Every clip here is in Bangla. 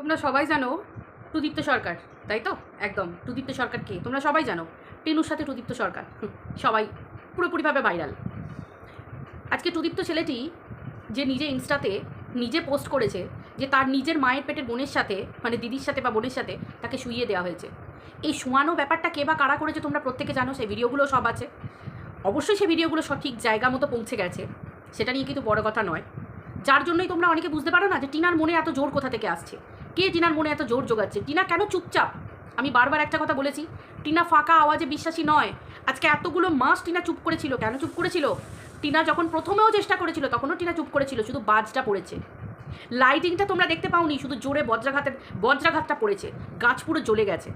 তোমরা সবাই জানো সুদীপ্ত সরকার, তাই তো? একদম সুদীপ্ত সরকার কে? তোমরা সবাই জানো, টেনুর সাথে সুদীপ্ত সরকার সবাই পুরোপুরিভাবে ভাইরাল আজকে সুদীপ্ত ছেলেটি যে নিজে ইনস্টাতে নিজে পোস্ট করেছে, যে তার নিজের মায়ের পেটের বোনের সাথে মানে দিদির সাথে বা বোনের সাথে তাকে শুইয়ে দেওয়া হয়েছে। এই শোয়ানো ব্যাপারটা কে বা কারা করেছে তোমরা প্রত্যেকে জানো, সেই ভিডিওগুলো সব আছে। অবশ্যই সেই ভিডিওগুলো সঠিক জায়গা মতো পৌঁছে গেছে, সেটা নিয়ে কিন্তু বড় কথা নয়। যার জন্যই তোমরা অনেকে বুঝতে পারো না যে টিনার মনে এত জোর কোথা থেকে আসছে। কে টিনার মনে এত জোর জোগাচ্ছে? টিনা কেন চুপচাপ? আমি বারবার একটা কথা বলেছি, টিনা ফাঁকা আওয়াজে বিশ্বাসী নয়। আজকে এতগুলো মাস টিনা চুপ করেছিল, কেন চুপ করেছিল? টিনা যখন প্রথমেও চেষ্টা করেছিল, তখনও টিনা চুপ করেছিল, শুধু বাজটা পড়েছে। লাইটিংটা তোমরা দেখতে পাওনি, শুধু জোরে বজ্রাঘাতের, বজ্রাঘাতটা পড়েছে, গাছ পুরো জ্বলে গেছে।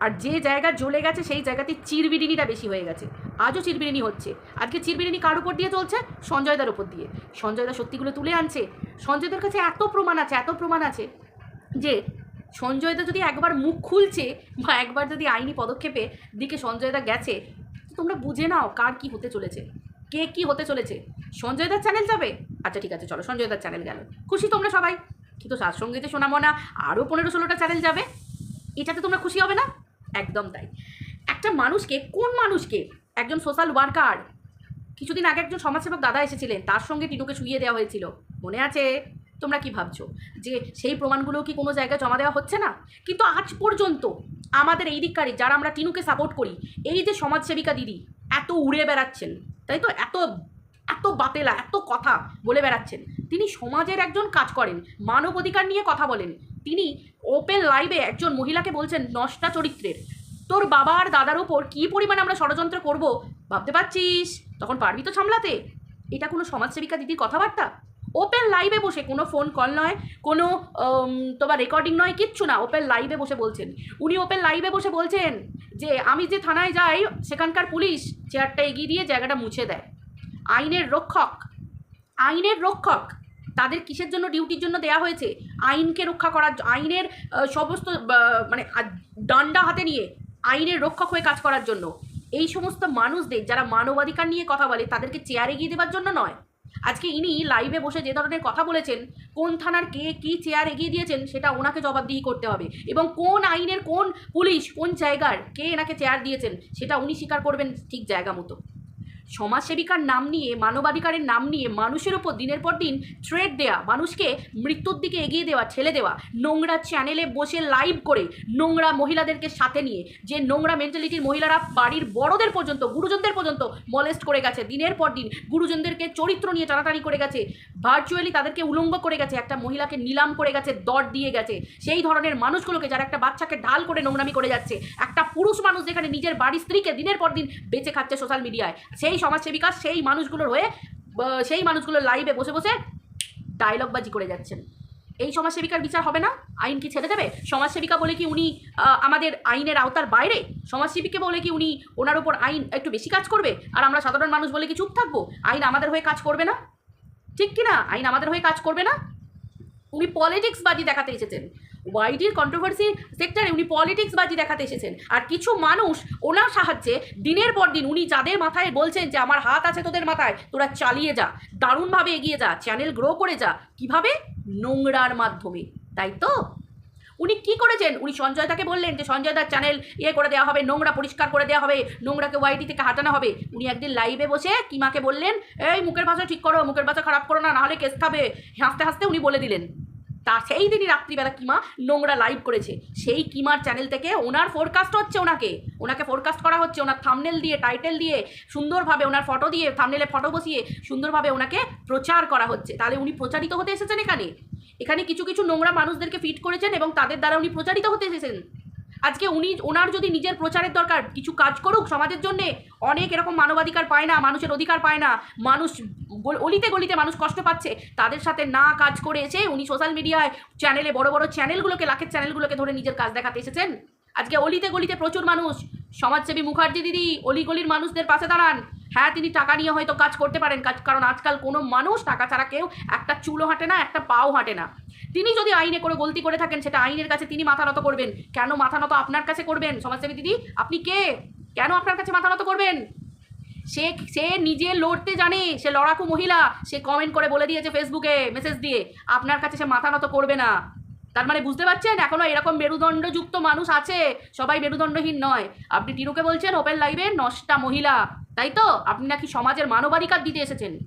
আর যে জায়গা জ্বলে গেছে, সেই জায়গাতে চিরবিরিনিটা বেশি হয়ে গেছে। আজও চিরবিরিনি হচ্ছে। আজকে চিরবিরিনি কার উপর দিয়ে চলছে? সঞ্জয়দার উপর দিয়ে। সঞ্জয়দা সত্যিগুলো তুলে আনছে। সঞ্জয়দার কাছে এত প্রমাণ আছে, এত প্রমাণ আছে। যে সঞ্জয়দা যদি একবার মুখ খুলছে বা একবার যদি আইনি পদক্ষেপে দিকে সঞ্জয়দা গেছে তোমরা বুঝে নাও কার কি হতে চলেছে, কে কি হতে চলেছে। সঞ্জয়দার চ্যানেল যাবে? আচ্ছা ঠিক আছে, চলো সঞ্জয়দার চ্যানেল গেল। খুশি তোমরা সবাই? কিন্তু তার সঙ্গে যে শোনামনা আরও পনেরো ষোলোটা চ্যানেল যাবে। এটাতে তোমরা খুশি হবে না? একদম তাই। একটা মানুষকে, কোন মানুষকে? একজন সোশ্যাল ওয়ার্কার কিছুদিন আগে একজন সমাজসেবক দাদা এসেছিলেন, তার সঙ্গে টিনুকে শুইয়ে দেওয়া হয়েছিল। মনে আছে? তোমরা কি ভাবছ? যে সেই প্রমাণগুলো কি কোনো জায়গায় জমা দেওয়া হচ্ছে না? কিন্তু আজ পর্যন্ত আমাদের এই দিককারই যারা আমরা টিনুকে সাপোর্ট করি, এই যে সমাজসেবিকা দিদি, এত উড়ে বেড়াচ্ছেন, তাই তো? এত এত বাতেলা, এত কথা বলে বেড়াচ্ছেন। তিনি সমাজের একজন কাজ করেন, মানব অধিকার নিয়ে কথা বলেন। তিনি ওপেন লাইভে একজন মহিলাকে বলছেন, নষ্টা চরিত্রের। তোর বাবা আর দাদার ওপর কী পরিমাণে আমরা ষড়যন্ত্র করব? ভাবতে পারছিস? তখন পারবি তো সামলাতে। এটা কোনো সমাজসেবিকা দিদির কথাবার্তা? ওপেন লাইভে বসে, কোনো ফোন কল নয়, কোনো তোমার রেকর্ডিং নয়, কিচ্ছু না ওপেন লাইভে বসে বলছেন। উনি ওপেন লাইভে বসে বলছেন যে, আমি যে থানায় যাই, সেখানকার পুলিশ চেয়ারটা এগিয়ে দিয়ে জায়গাটা মুছে দেয়। আইনের রক্ষক আইনের রক্ষক, তাদের কিসের জন্য ডিউটির জন্য দেয়া হয়েছে? আইনকে রক্ষা করার আইনের সমস্ত মানে ডান্ডা হাতে নিয়ে আইনের রক্ষক হয়ে কাজ করার জন্য। এই সমস্ত মানুষদের, যারা মানবাধিকার নিয়ে কথা বলে, তাদেরকে চেয়ারে গিয়ে দেওয়ার জন্য নয়। আজকে ইনি লাইভে বসে যে ধরনের কথা বলেছেন, কোন থানার কে কি চেয়ার এগিয়ে দিয়েছেন, সেটা ওনাকে জবাবদিহি করতে হবে। এবং কোন আইনের কোন পুলিশ, কোন জায়গার কে এনাকে চেয়ার দিয়েছেন, সেটা উনি স্বীকার করবেন ঠিক জায়গা মতো। সমাজসেবিকার নাম নিয়ে, মানবাধিকারের নাম নিয়ে, মানুষের ওপর দিনের পর দিন থ্রেড দেয়া, মানুষকে মৃত্যুর দিকে এগিয়ে দেওয়া, ঠেলে দেওয়া, নোংরা চ্যানেলে বসে লাইভ করে, নোংরা মহিলাদেরকে সাথে নিয়ে, যে নোংরা মেন্টালিটির মহিলারা বাড়ির বড়দের পর্যন্ত, গুরুজনদের পর্যন্ত মলেস্ট করে গেছে, দিনের পর দিন গুরুজনদেরকে চরিত্র নিয়ে টানাটানি করে গেছে ভার্চুয়ালি তাদেরকে উলঙ্গ করে গেছে, একটা মহিলাকে নিলাম করে গেছে, দর দিয়ে গেছে, সেই ধরনের মানুষগুলোকে যারা একটা বাচ্চাকে ঢাল করে নোংরামি করে যাচ্ছে, একটা পুরুষ মানুষ যেখানে নিজের বাড়ির স্ত্রীকে দিনের পর দিন বেঁচে খাচ্ছে সোশ্যাল মিডিয়ায় সেই সমাজসেবিকা, সেই মানুষগুলোর হয়ে সেই মানুষগুলোর লাইভে বসে বসে ডায়লগবাজি করে যাচ্ছেন। এই সমাজসেবিকার বিচার হবে না? আইন কি ছেড়ে দেবে? সমাজসেবিকা বলে কি উনি আমাদের আইনের আওতার বাইরে? সমাজসেবিকা বলে কি উনি ওনার উপর আইন একটু বেশি কাজ করবে? আর আমরা সাধারণ মানুষ বলে কি চুপ থাকব? আইন আমাদের হয়ে কাজ করবে না? ঠিক কি না আইন আমাদের হয়ে কাজ করবে না? উনি পলিটিক্স বাজি দেখাতে এসেছেন। ওয়াইডির কন্ট্রোভার্সি সেক্টরে উনি পলিটিক্স বাজি দেখাতে এসেছেন। আর কিছু মানুষ ওনার সাহায্যে দিনের পর দিন উনি যাদের মাথায় বলছেন যে, আমার হাত আছে তোদের মাথায়, তোরা চালিয়ে যা, দারুণভাবে এগিয়ে যা চ্যানেল গ্রো করে যা। কীভাবে? নোংরার মাধ্যমে, তাই তো? উনি কি করেছেন? উনি সঞ্জয় দাকে বললেন যে সঞ্জয় দার চ্যানেল ইয়ে করে দেওয়া হবে, নোংরা পরিষ্কার করে দেওয়া হবে, নোংরাকে ওয়াইটি থেকে হাঁটানো হবে। উনি একদিন লাইভে বসে কিমাকে বললেন, এই মুখের ভাষা ঠিক করো, মুখের ভাষা খারাপ করো না, নাহলে কেস খাবে। হাসতে হাসতে উনি বলে দিলেন। তা সেই দিনই রাত্রিবেলা কিমা নোংরা লাইভ করেছে। সেই কিমার চ্যানেল থেকে ওনার ফোরকাস্ট হচ্ছে ওনাকে। ওনাকে ফোরকাস্ট করা হচ্ছে, ওনার থামনেল দিয়ে টাইটেল দিয়ে, সুন্দরভাবে ওনার ফটো দিয়ে থামনেলে ফটো বসিয়ে সুন্দরভাবে ওনাকে প্রচার করা হচ্ছে। তাহলে উনি প্রচারিত হতে এসেছেন এখানে? এখানে কিছু কিছু নোংরা মানুষদেরকে ফিট করেছেন এবং তাদের দ্বারা উনি প্রচারিত হতে এসেছেন। আজকে উনি, ওনার যদি নিজের প্রচারের দরকার, কিছু কাজ করুক সমাজের জন্যে, অনেক এরকম মানবাধিকার পায় না, মানুষের অধিকার পায় না, মানুষ অলিতে গলিতে মানুষ কষ্ট পাচ্ছে, তাদের সাথে না কাজ করে এসে উনি সোশ্যাল মিডিয়ায় চ্যানেলে বড় বড় চ্যানেলগুলোকে লাখের চ্যানেলগুলোকে ধরে নিজের কাজ দেখাতে এসেছেন। আজকে অলিতে গলিতে প্রচুর মানুষ, সমাজসেবী মুখার্জি দিদি অলিগলির মানুষদের পাশে দাঁড়ান। হ্যাঁ তিনি টাকা নিয়ে হয়তো কাজ করতে পারেন, কাজ কারণ আজকাল কোনো মানুষ টাকা ছাড়া কেউ একটা চুলো হাঁটে না, একটা পাও হাঁটে না। তিনি যদি আইনে করে গলতি করে থাকেন, সেটা আইনের কাছে তিনি মাথা নত করবেন। কেন মাথা নত আপনার কাছে করবেন? সমাজসেবী দিদি, আপনি কে? কেন আপনার কাছে মাথা নত করবেন? সে সে নিজে লড়তে জানে, সে লড়াকু মহিলা, সে কমেন্ট করে বলে দিয়েছে ফেসবুকে মেসেজ দিয়ে। আপনার কাছে সে মাথা নত করবে না। তার মানে বুঝতে পারছেন? এখনও এরকম মেরুদণ্ডযুক্ত মানুষ আছে। সবাই মেরুদণ্ডহীন নয়। আপনি টিনুকে বলছেন, ওপেন লাইভে নষ্টা মহিলা। তাই তো? আপনি নাকি সমাজের মানবাধিকার দিতে এসেছেন।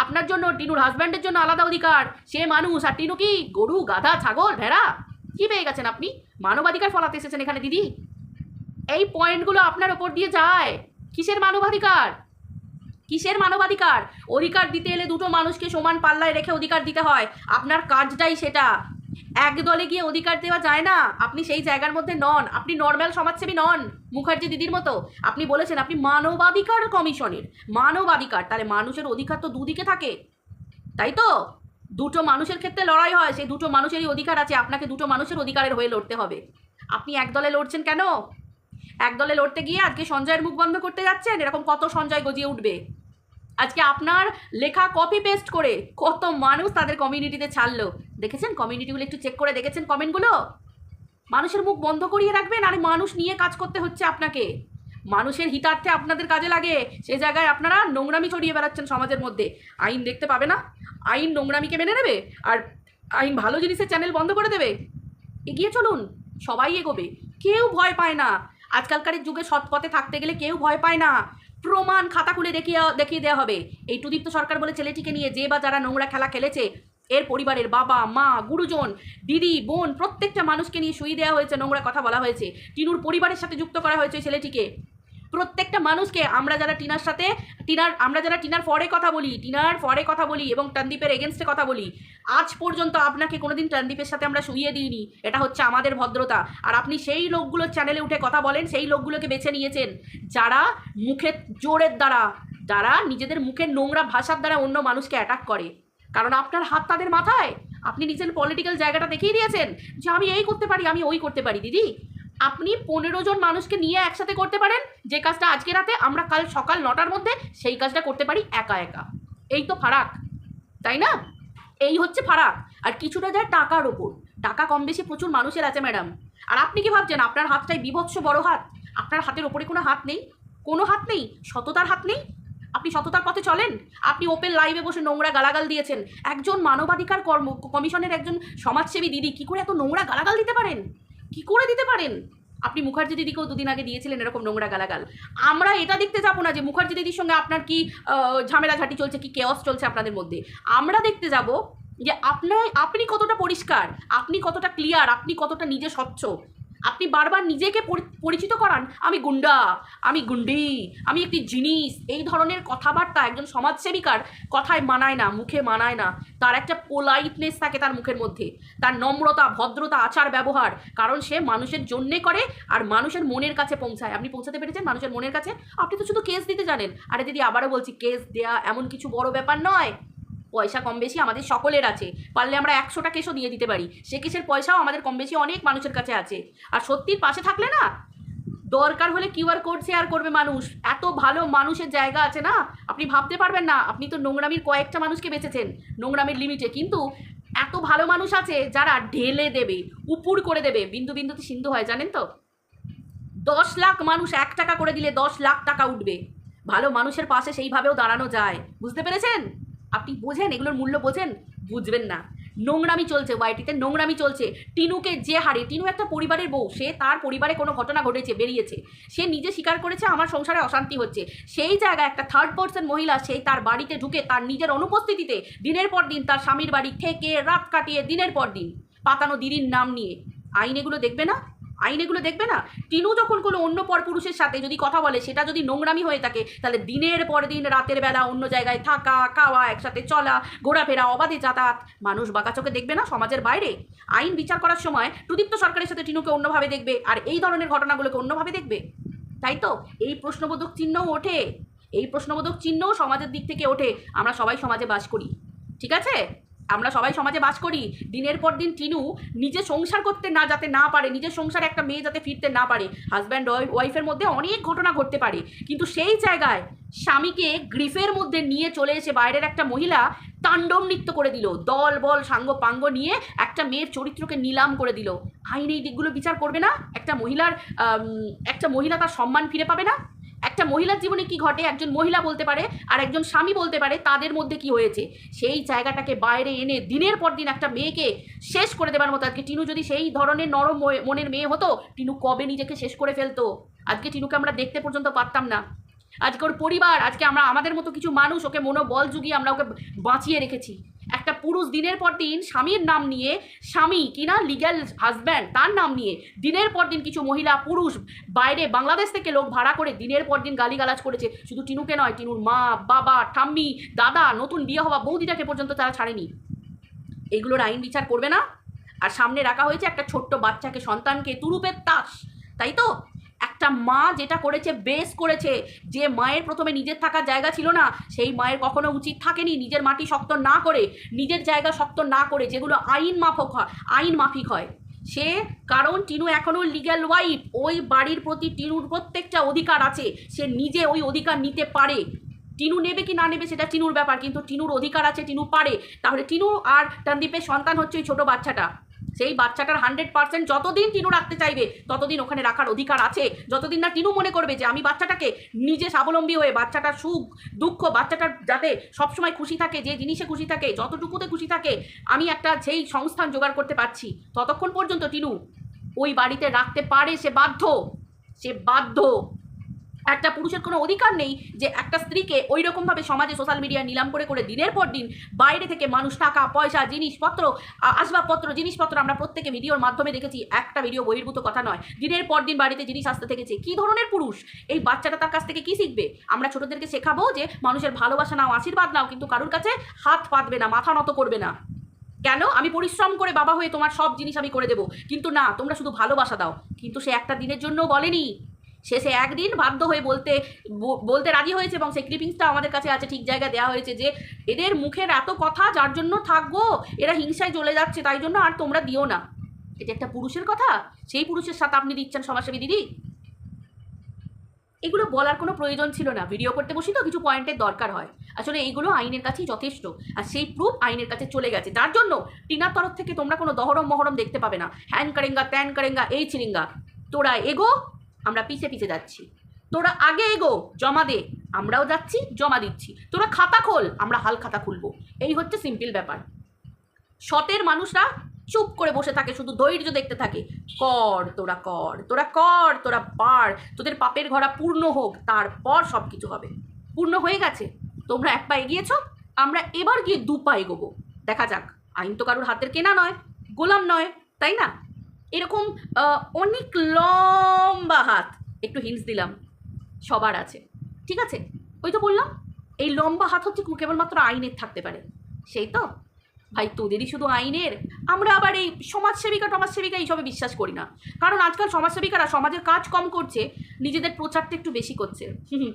আপনার জন্য, টিনুর হাজব্যান্ডের জন্য আলাদা অধিকার। সে মানুষ। আর টিনু কি গরু, গাধা, ছাগল, ভেড়া? কি পেয়ে গেছেন আপনি? মানবাধিকার ফলাতে এসেছেন এখানে, দিদি। এই পয়েন্টগুলো আপনার ওপর দিয়ে যায়। কিসের মানবাধিকার? কিসের মানবাধিকার? অধিকার দিতে এলে দুটো মানুষকে সমান পাল্লায় রেখে অধিকার দিতে হয়। আপনার কাজটাই সেটা। এক দলে গিয়ে অধিকার দেওয়া যায় না। আপনি সেই জায়গার মধ্যে নন। আপনি নর্মাল সমাজসেবী নন, মুখার্জি দিদির মতো। আপনি বলেছেন আপনি মানবাধিকার কমিশনের। মানবাধিকার, তাহলে মানুষের অধিকার তো দুদিকে থাকে। তাই তো? দুটো মানুষের ক্ষেত্রে লড়াই হয়, সেই দুটো মানুষেরই অধিকার আছে। আপনাকে দুটো মানুষের অধিকারের হয়ে লড়তে হবে। আপনি এক দলে লড়ছেন কেন? এক দলে লড়তে গিয়ে আজকে সঞ্জয়ের মুখ বন্ধ করতে যাচ্ছেন? এরকম কত সঞ্জয় গজিয়ে উঠবে? আজকে আপনার লেখা কপি পেস্ট করে কত মানুষ তাদের কমিউনিটিতে ছাড়লো। দেখেছেন? কমিউনিটিগুলো একটু চেক করে দেখেছেন কমেন্টগুলো মানুষের মুখ বন্ধ করিয়ে রাখবেন আর মানুষ নিয়ে কাজ করতে হচ্ছে আপনাকে। মানুষের হিতার্থে আপনাদের কাজে লাগে। সে জায়গায় আপনারা নোংরামি ছড়িয়ে বেড়াচ্ছেন সমাজের মধ্যে। আইন দেখতে পাবে না? আইন নোংরামিকে মেনে নেবে? আর আইন ভালো জিনিসের চ্যানেল বন্ধ করে দেবে? এগিয়ে চলুন। সবাই এগোবে। কেউ ভয় পায় না। আজকালকার যুগে সৎ পথে থাকতে গেলে কেউ ভয় পায় না। প্রমাণ খাতা খুলে দেখিয়ে দেখিয়ে দেওয়া হবে। এই টুদীপ্ত সরকার বলে ছেলেটিকে নিয়ে যে বা যারা নোংরা খেলা খেলেছে, এর পরিবারের বাবা, মা, গুরুজন, দিদি, বোন, প্রত্যেকটা মানুষকে নিয়ে শুয়ে দেওয়া হয়েছে, নোংরা কথা বলা হয়েছে। টিনুর পরিবারের সাথে যুক্ত করা হয়েছে ছেলেটিকে। প্রত্যেকটা মানুষকে আমরা যারা টিনার সাথে, টিনার, আমরা যারা টিনার ফরে কথা বলি, টিনার ফরে কথা বলি এবং টনদীপের এগেনস্টে কথা বলি, আজ পর্যন্ত আপনাকে কোনোদিন টনদীপের সাথে আমরা শুইয়ে দিইনি। এটা হচ্ছে আমাদের ভদ্রতা। আর আপনি সেই লোকগুলোর চ্যানেলে উঠে কথা বলেন, সেই লোকগুলোকে বেছে নিয়েছেন, যারা মুখের জোরের দ্বারা যারা নিজেদের মুখের নোংরা ভাষার দ্বারা অন্য মানুষকে অ্যাটাক করে। কারণ আপনার হাত তাদের মাথায়। আপনি নিজের পলিটিক্যাল জায়গাটা দেখিয়ে দিয়েছেন যে আমি এই করতে পারি, আমি ওই করতে পারি, দিদি। আপনি পনেরো জন মানুষকে নিয়ে একসাথে করতে পারেন। যে কাজটা আজকে রাতে, আমরা কাল সকাল নটার মধ্যে সেই কাজটা করতে পারি একা একা। এই তো ফারাক, তাই না? এই হচ্ছে ফারাক। আর কিছুটা যায় টাকার ওপর টাকা কম বেশি প্রচুর মানুষের আছে, ম্যাডাম। আর আপনি কি ভাবছেন? আপনার হাতটাই বিভৎস বড় হাত। আপনার হাতের ওপরে কোনো হাত নেই? কোনো হাত নেই? সততার হাত নেই? আপনি সততার পথে চলেন। আপনি ওপেন লাইভে বসে নোংরা গালাগাল দিয়েছেন। একজন মানবাধিকার কর্ম কমিশনের একজন সমাজসেবী দিদি, কি করে এত নোংরা গালাগাল দিতে পারেন? কি করে দিতে পারেন? আপনি মুখার্জি দিদিকেও দুদিন আগে দিয়েছিলেন এরকম নোংরা গালাগাল। আমরা এটা দেখতে যাব না যে মুখার্জি দিদির সঙ্গে আপনার কি ঝামেলা ঝামেলাঝাটি চলছে, কি কেওয়াস চলছে আপনাদের মধ্যে। আমরা দেখতে যাব যে আপনার, আপনি কতটা পরিষ্কার, আপনি কতটা ক্লিয়ার আপনি কতটা নিজে স্বচ্ছ। আপনি বারবার নিজেকে পরি- পরিচিত করান, আমি গুন্ডা, আমি গুন্ডি, আমি একটি জিনিস, এই ধরনের কথাবার্তা একজন সমাজসেবিকার কথায় মানায় না, মুখে মানায় না। তার একটা পোলাইটনেস থাকে তার মুখের মধ্যে। তার নম্রতা, ভদ্রতা, আচার, ব্যবহার, কারণ সে মানুষের জন্যে করে আর মানুষের মনের কাছে পৌঁছায়। আপনি পৌঁছাতে পেরেছেন মানুষের মনের কাছে? আপনি তো শুধু কেস দিতে জানেন। আরে দিদি, আবারও বলছি কেস দেয়া এমন কিছু বড় ব্যাপার নয়। পয়সা কম বেশি আমাদের সকলের আছে। পারলে আমরা একশোটা কেসও দিয়ে দিতে পারি। সে কেসের পয়সাও আমাদের কম বেশি অনেক মানুষের কাছে আছে। আর সত্যির পাশে থাকলে না, দরকার হলে কিউআর কোড শেয়ার করবে মানুষ। এত ভালো মানুষের জায়গা আছে না, আপনি ভাবতে পারবেন না, আপনি তো নোংরামির কয়েকটা মানুষকে বেঁচেছেন, নোংরামির লিমিটে কিন্তু এত ভালো মানুষ আছে যারা ঢেলে দেবে, উপুর করে দেবে। বিন্দু বিন্দুতে সিন্ধু হয়, জানেন তো? দশ লাখ মানুষ এক টাকা করে দিলে দশ লাখ টাকা উঠবে। ভালো মানুষের পাশে সেইভাবেও দাঁড়ানো যায়। বুঝতে পেরেছেন? আপনি বোঝেন? এগুলোর মূল্য বোঝেন? বুঝবেন না। নোংরামি চলছে ওয়াইটিতে, নোংরামি চলছে। টিনুকে যে হারে টিনু একটা পরিবারের বউ, সে তার পরিবারে কোনো ঘটনা ঘটেছে, বেরিয়েছে। সে নিজে স্বীকার করেছে, আমার সংসারে অশান্তি হচ্ছে। সেই জায়গায় একটা থার্ড পার্সন মহিলা, সেই তার বাড়িতে ঢুকে তার নিজের অনুপস্থিতিতে দিনের পর দিন তার স্বামীর বাড়ি থেকে রাত কাটিয়ে দিনের পর দিন পাতানো দিদির নাম নিয়ে। আইন এগুলো দেখবে না? আইন এগুলো দেখবে না? টিনু যখন কোনো অন্য পর পুরুষের সাথে যদি কথা বলে, সেটা যদি নোংরামি হয়ে থাকে, তাহলে দিনের পর দিন, রাতের বেলা অন্য জায়গায় থাকা, খাওয়া, একসাথে চলা, ঘোরাফেরা, অবাধে যাতায়াত, মানুষ বাঁকা চোখে দেখবে না সমাজের বাইরে? আইন বিচার করার সময় প্রদীপ্ত সরকারের সাথে টিনুকে অন্যভাবে দেখবে, আর এই ধরনের ঘটনাগুলোকে অন্যভাবে দেখবে? তাই তো? এই প্রশ্নবোধক চিহ্নও ওঠে। এই প্রশ্নবোধক চিহ্নও সমাজের দিক থেকে ওঠে। আমরা সবাই সমাজে বাস করি। ঠিক আছে? আমরা সবাই সমাজে বাস করি, দিনের পর দিন টিনু নিজে সংসার করতে না যাতে না পারে, নিজের সংসারে একটা মেয়ে যাতে ফিরতে না পারে হাজব্যান্ড ওয়াইফের মধ্যে অনেক ঘটনা ঘটতে পারে। কিন্তু সেই জায়গায় স্বামীকে গ্রিফের মধ্যে নিয়ে চলে এসে বাইরের একটা মহিলা তাণ্ডব নৃত্য করে দিল, দল, বল, সাঙ্গ, পাঙ্গ নিয়ে একটা মেয়ের চরিত্রকে নিলাম করে দিল। আইন এই দিকগুলো বিচার করবে না? একটা মহিলার একটা মহিলা তার সম্মান ফিরে পাবে না? একটা মহিলার জীবনে কি ঘটে? একজন মহিলা বলতে পারে, আর একজন স্বামী বলতে পারে, তাদের মধ্যে কি হয়েছে? সেই জায়গাটাকে বাইরে এনে দিনের পর দিন একটা মেয়েকে শেষ করে দেবার মতো। আজকে টিনু যদি সেই ধরনের নরম মনের মেয়ে হতো, টিনু কবে নিজেকে শেষ করে ফেলতো? আজকে টিনুকে আমরা দেখতে পর্যন্ত পারতাম না। আজকে ওর পরিবার, আজকে আমরা, আমাদের মতো কিছু মানুষ, ওকে মনোবল যুগিয়ে আমরা ওকে বাঁচিয়ে রেখেছি। একটা পুরুষ দিনের পর দিন স্বামীর নাম নিয়ে, স্বামী কিনা লিগ্যাল হাজব্যান্ড তার নাম নিয়ে দিনের পর দিন কিছু মহিলা, পুরুষ বাইরে বাংলাদেশ থেকে লোক ভাড়া করে দিনের পর দিন গালিগালাজ করেছে। শুধু টিনুকে নয়, টিনুর মা, বাবা, ঠাম্মি, দাদা, নতুন বিয়ে হওয়া বৌদিটাকে পর্যন্ত তারা ছাড়েনি। এগুলোর আইন বিচার করবে না। আর সামনে রাখা হয়েছে একটা ছোট্ট বাচ্চাকে, সন্তানকে, তুরুপের তাস, তাই তো? একটা মা যেটা করেছে বেশ করেছে, যে মায়ের প্রথমে নিজের থাকার জায়গা ছিল না, সেই মায়ের কখনো উচিত থাকেনি, নিজের মাটি শক্ত না করে, নিজের জায়গা শক্ত না করে, যেগুলো আইন মাফক হয়, আইন মাফিক হয়। সে, কারণ টিনু এখনও লিগ্যাল ওয়াইফ ওই বাড়ির প্রতি টিনুর প্রত্যেকটা অধিকার আছে, সে নিজে ওই অধিকার নিতে পারে। টিনু নেবে কি না নেবে সেটা টিনুর ব্যাপার, কিন্তু টিনুর অধিকার আছে, টিনু পারে। তাহলে টিনু আর সন্তান হচ্ছে ওই ছোটো বাচ্চাটা। সেই বাচ্চাটার হান্ড্রেড পার্সেন্ট যতদিন টিনু রাখতে চাইবে, ততদিন ওখানে রাখার অধিকার আছে। যতদিন না টিনু মনে করবে যে আমি বাচ্চাটাকে নিজে স্বাবলম্বী হয়ে বাচ্চাটার সুখ, দুঃখ, বাচ্চাটার যাতে সবসময় খুশি থাকে, যে জিনিসে খুশি থাকে, যতটুকুতে খুশি থাকে, আমি একটা সেই সংস্থান জোগাড় করতে পারছি, ততক্ষণ পর্যন্ত টিনু ওই বাড়িতে রাখতে পারে সে বাধ্য। সে বাধ্য। একটা পুরুষের কোনো অধিকার নেই যে একটা স্ত্রীকে ওই রকমভাবে সমাজে সোশ্যাল মিডিয়া নিলাম করে করে দিনের পর দিন বাইরে থেকে মানুষ টাকা, পয়সা, জিনিসপত্র আসবাবপত্র, জিনিসপত্র আমরা প্রত্যেকে ভিডিওর মাধ্যমে দেখেছি। একটা ভিডিও বহির্ভূত কথা নয়। দিনের পর দিন বাড়িতে জিনিস আসতে থেকেছে। কী ধরনের পুরুষ? এই বাচ্চাটা তার কাছ থেকে কী শিখবে? আমরা ছোটদেরকে শেখাবো যে মানুষের ভালোবাসা নাও, আশীর্বাদ নাও, কিন্তু কারোর কাছে হাত পাতবে না, মাথা নত করবে না। কেন? আমি পরিশ্রম করে বাবা হয়ে তোমার সব জিনিস আমি করে দেবো। কিন্তু না, তোমরা শুধু ভালোবাসা দাও। কিন্তু সে একটা দিনের জন্য বলেনি। শেষে একদিন বাধ্য হয়ে বলতে বলতে রাজি হয়েছে এবং সেই ক্লিপিংসটা আমাদের কাছে আছে, ঠিক জায়গায় দেওয়া হয়েছে যে, এদের মুখের এত কথা যার জন্য থাকব এরা হিংসায় চলে যাচ্ছে, তাই জন্য আর তোমরা দিও না। এটা একটা পুরুষের কথা? সেই পুরুষের সাথে আপনি দিচ্ছেন সমাজসেবী দিদি? এগুলো বলার কোনো প্রয়োজন ছিল না। ভিডিও করতে বসি তো কিছু পয়েন্টের দরকার হয়। আসলে এইগুলো আইনের কাছেই যথেষ্ট। আর সেই প্রুফ আইনের কাছে চলে গেছে। যার জন্য টিনার তরফ থেকে তোমরা কোনো দহরম মহরম দেখতে পাবে না। হ্যান কারেঙ্গা, ত্যান কারেঙ্গা, এই চিরিঙ্গা। তোরা এগো। আমরা পিছে পিছে যাচ্ছি। তোরা আগে এগো, জমা দে। আমরাও যাচ্ছি, জমা দিচ্ছি। তোরা খাতা খোল, আমরা হাল খাতা খুলবো। এই হচ্ছে সিম্পল ব্যাপার। সতের মানুষরা চুপ করে বসে থাকে, শুধু ধৈর্য দেখতে থাকে। কর, তোরা কর তোরা কর, তোরা পার। তোদের পাপের ঘোড়া পূর্ণ হোক, তারপর সব কিছু হবে। পূর্ণ হয়ে গেছে। তোমরা এক পা এগিয়েছ, আমরা এবার গিয়ে দু পা এগোবো। দেখা যাক, আইন তো কারোর হাতের কেনা নয়, গোলাম নয়, তাই না? এরকম অনেক লম্বা হাত। একটু হিন্টস দিলাম, সবার আছে। ঠিক আছে? ওই তো বললাম, এই লম্বা হাত হচ্ছে কেবলমাত্র আইনের থাকতে পারে। সেই তো? ভাই, তোদেরই শুধু আইনের? আমরা আবার এই সমাজসেবিকা, টমাজসেবিকা এইসবে বিশ্বাস করি না। কারণ আজকাল সমাজসেবিকারা সমাজের কাজ কম করছে, নিজেদের প্রচারটা একটু বেশি করছে।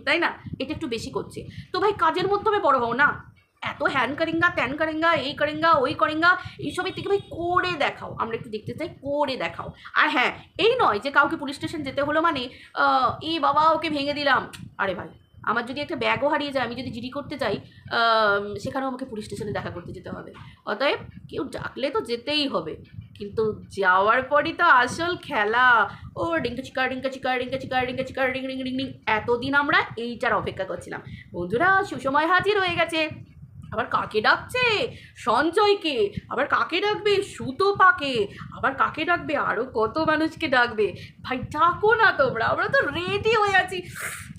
তাই না? এটা একটু বেশি করছে। তো ভাই, কাজের মাধ্যমে বড় হও না। এত হ্যান কারেঙ্গা, ত্যান কারেঙ্গা, এই করেঙ্গা, ওই করেঙ্গা এইসবের থেকে ভাই করে দেখাও। আমরা একটু দেখতে চাই, করে দেখাও। আর হ্যাঁ এই নয় যে কাউকে পুলিশ স্টেশন যেতে হলো মানে এই বাবা, ওকে ভেঙে দিলাম। আরে ভাই, আমার যদি একটা ব্যাগও হারিয়ে যায়, আমি যদি জিডি করতে চাই সেখানেও আমাকে পুলিশ স্টেশনে দেখা করতে যেতে হবে। অতএব কেউ ডাকলে তো যেতেই হবে, কিন্তু যাওয়ার পরই তো আসল খেলা। ও ডিঙ্কা চিকা ডিঙ্কা চিকা ডিঙ্কা চিকা ডিঙ্কা চিকা ডিং ডিং ডিং ডিং, এতদিন আমরা এইটার অপেক্ষা করছিলাম। বন্ধুরা, সুসময় হাজির হয়ে গেছে। আবার কাকে ডাকছে? সঞ্জয়কে। আবার কাকে ডাকবে? সুতো পাকে আবার কাকে ডাকবে? আরও কত মানুষকে ডাকবে? ভাই, ডাকো না তোমরা, আমরা তো রেডি হয়ে আছি।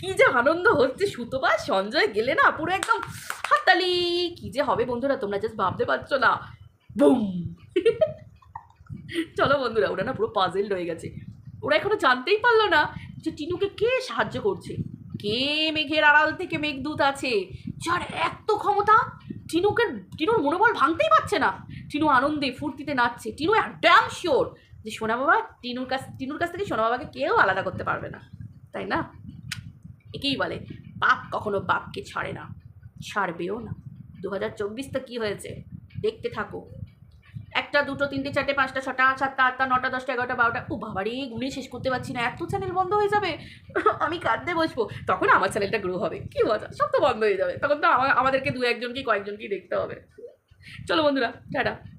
কি যে আনন্দ হচ্ছে সুতপা, সঞ্জয় গেলে না পুরো একদম হাততালি। কি যে হবে বন্ধুরা, তোমরা জাস্ট ভাবতে পারছ না। বুম। চলো বন্ধুরা, ওরা না পুরো পাজেল হয়ে গেছে। ওরা এখনও জানতেই পারল না যে টিনুকে কে সাহায্য করছে। কে মেঘের আড়াল থেকে মেঘদূত আছে? যার এত ক্ষমতা? টিনুকে, টিনুর মনোবল ভাঙতেই পারছে না। টিনু আনন্দে ফুর্তিতে নাচছে। টিনু ড্যাম শিওর যে সোনা বাবা টিনুর কাছ টিনুর কাছ থেকে সোনা বাবাকে কেউ আলাদা করতে পারবে না। তাই না? একেই বলে, বাপ কখনো বাপকে ছাড়ে না, ছাড়বেও না। দু হাজার চব্বিশটা কী হয়েছে? দেখতে থাকো। একটা, দুটো, তিনটে, চারটে, পাঁচটা, ছটা, সাতটা, আটটা, নটা, দশটা, এগারোটা, বারোটা ও বাবারে গুনে শেষ করতে পারছি না, এত চ্যানেল বন্ধ হয়ে যাবে। আমি কাঁদতে বসবো। তখন আমার চ্যানেলটা গ্রো হবে। কি মজা, সব তো বন্ধ হয়ে যাবে। তখন তো আমাদেরকে দু একজনকেই, কয়েকজনকেই দেখতে হবে। চলো বন্ধুরা, টাটা।